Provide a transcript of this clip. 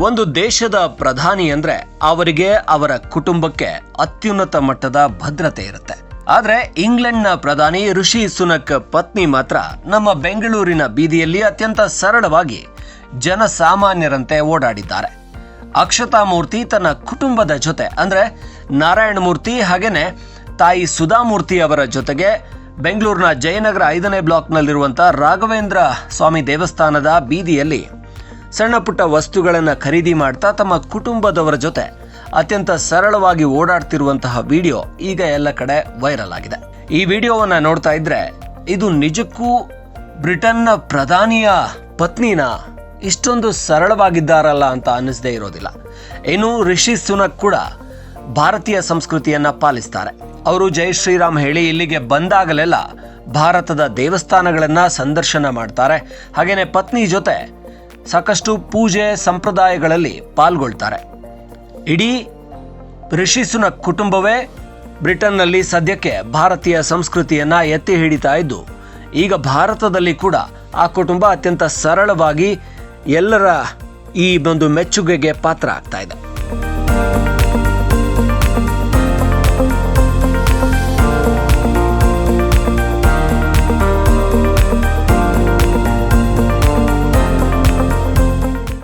ಒಂದು ದೇಶದ ಪ್ರಧಾನಿ ಅಂದ್ರೆ ಅವರಿಗೆ ಅವರ ಕುಟುಂಬಕ್ಕೆ ಅತ್ಯುನ್ನತ ಮಟ್ಟದ ಭದ್ರತೆ ಇರುತ್ತೆ. ಆದ್ರೆ ಇಂಗ್ಲೆಂಡ್ನ ಪ್ರಧಾನಿ ಋಷಿ ಸುನಕ್ ಪತ್ನಿ ಮಾತ್ರ ನಮ್ಮ ಬೆಂಗಳೂರಿನ ಬೀದಿಯಲ್ಲಿ ಅತ್ಯಂತ ಸರಳವಾಗಿ ಜನಸಾಮಾನ್ಯರಂತೆ ಓಡಾಡಿದ್ದಾರೆ. ಅಕ್ಷತಾ ಮೂರ್ತಿ ತನ್ನ ಕುಟುಂಬದ ಜೊತೆ ಅಂದ್ರೆ ನಾರಾಯಣ ಮೂರ್ತಿ ಹಾಗೇನೆ ತಾಯಿ ಸುಧಾಮೂರ್ತಿ ಅವರ ಜೊತೆಗೆ ಬೆಂಗಳೂರಿನ ಜಯನಗರ ಐದನೇ ಬ್ಲಾಕ್ನಲ್ಲಿರುವಂಥ ರಾಘವೇಂದ್ರ ಸ್ವಾಮಿ ದೇವಸ್ಥಾನದ ಬೀದಿಯಲ್ಲಿ ಸಣ್ಣ ಪುಟ್ಟ ವಸ್ತುಗಳನ್ನು ಖರೀದಿ ಮಾಡ್ತಾ ತಮ್ಮ ಕುಟುಂಬದವರ ಜೊತೆ ಅತ್ಯಂತ ಸರಳವಾಗಿ ಓಡಾಡ್ತಿರುವಂತಹ ವಿಡಿಯೋ ಈಗ ಎಲ್ಲ ಕಡೆ ವೈರಲ್ ಆಗಿದೆ. ಈ ವಿಡಿಯೋವನ್ನ ನೋಡ್ತಾ ಇದ್ರೆ ಇದು ನಿಜಕ್ಕೂ ಬ್ರಿಟನ್ನ ಪ್ರಧಾನಿಯ ಪತ್ನಿನ ಇಷ್ಟೊಂದು ಸರಳವಾಗಿದ್ದಾರಲ್ಲ ಅಂತ ಅನ್ನಿಸದೇ ಇರೋದಿಲ್ಲ. ಇನ್ನು ರಿಷಿ ಸುನಕ್ ಕೂಡ ಭಾರತೀಯ ಸಂಸ್ಕೃತಿಯನ್ನ ಪಾಲಿಸ್ತಾರೆ. ಅವರು ಜೈ ಶ್ರೀರಾಮ್ ಹೇಳಿ ಇಲ್ಲಿಗೆ ಬಂದಾಗಲೆಲ್ಲ ಭಾರತದ ದೇವಸ್ಥಾನಗಳನ್ನ ಸಂದರ್ಶನ ಮಾಡ್ತಾರೆ. ಹಾಗೇನೆ ಪತ್ನಿ ಜೊತೆ ಸಾಕಷ್ಟು ಪೂಜೆ ಸಂಪ್ರದಾಯಗಳಲ್ಲಿ ಪಾಲ್ಗೊಳ್ತಾರೆ. ಇಡೀ ಋಷಿಸುನ ಕುಟುಂಬವೇ ಬ್ರಿಟನ್ನಲ್ಲಿ ಸದ್ಯಕ್ಕೆ ಭಾರತೀಯ ಸಂಸ್ಕೃತಿಯನ್ನ ಎತ್ತಿ ಹಿಡಿತಾ ಇದ್ದು, ಈಗ ಭಾರತದಲ್ಲಿ ಕೂಡ ಆ ಕುಟುಂಬ ಅತ್ಯಂತ ಸರಳವಾಗಿ ಎಲ್ಲರ ಈ ಒಂದು ಮೆಚ್ಚುಗೆಗೆ ಪಾತ್ರ ಆಗ್ತಾ ಇದೆ.